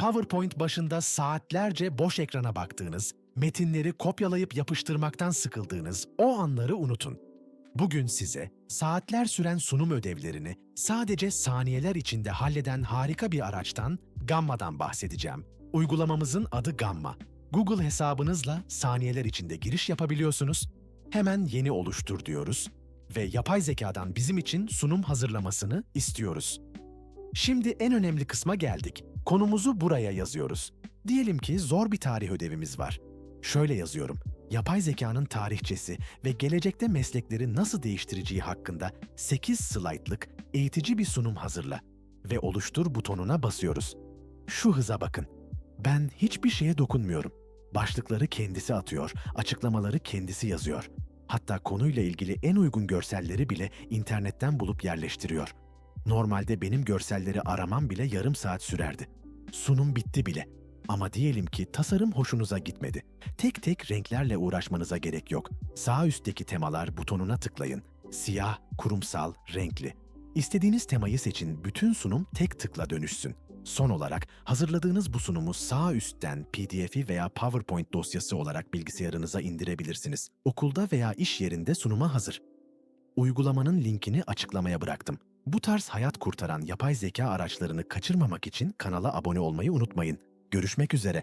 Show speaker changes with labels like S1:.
S1: PowerPoint başında saatlerce boş ekrana baktığınız, metinleri kopyalayıp yapıştırmaktan sıkıldığınız o anları unutun. Bugün size saatler süren sunum ödevlerini sadece saniyeler içinde halleden harika bir araçtan, Gamma'dan bahsedeceğim. Uygulamamızın adı Gamma. Google hesabınızla saniyeler içinde giriş yapabiliyorsunuz. Hemen yeni oluştur diyoruz ve yapay zekadan bizim için sunum hazırlamasını istiyoruz. Şimdi en önemli kısma geldik. Konumuzu buraya yazıyoruz. Diyelim ki zor bir tarih ödevimiz var. Şöyle yazıyorum. Yapay zekanın tarihçesi ve gelecekte meslekleri nasıl değiştireceği hakkında 8 slaytlık eğitici bir sunum hazırla ve oluştur butonuna basıyoruz. Şu hıza bakın. Ben hiçbir şeye dokunmuyorum. Başlıkları kendisi atıyor, açıklamaları kendisi yazıyor. Hatta konuyla ilgili en uygun görselleri bile internetten bulup yerleştiriyor. Normalde benim görselleri aramam bile yarım saat sürerdi. Sunum bitti bile. Ama diyelim ki tasarım hoşunuza gitmedi. Tek tek renklerle uğraşmanıza gerek yok. Sağ üstteki temalar butonuna tıklayın. Siyah, kurumsal, renkli. İstediğiniz temayı seçin, bütün sunum tek tıkla dönüşsün. Son olarak hazırladığınız bu sunumu sağ üstten PDF'i veya PowerPoint dosyası olarak bilgisayarınıza indirebilirsiniz. Okulda veya iş yerinde sunuma hazır. Uygulamanın linkini açıklamaya bıraktım. Bu tarz hayat kurtaran yapay zeka araçlarını kaçırmamak için kanala abone olmayı unutmayın. Görüşmek üzere.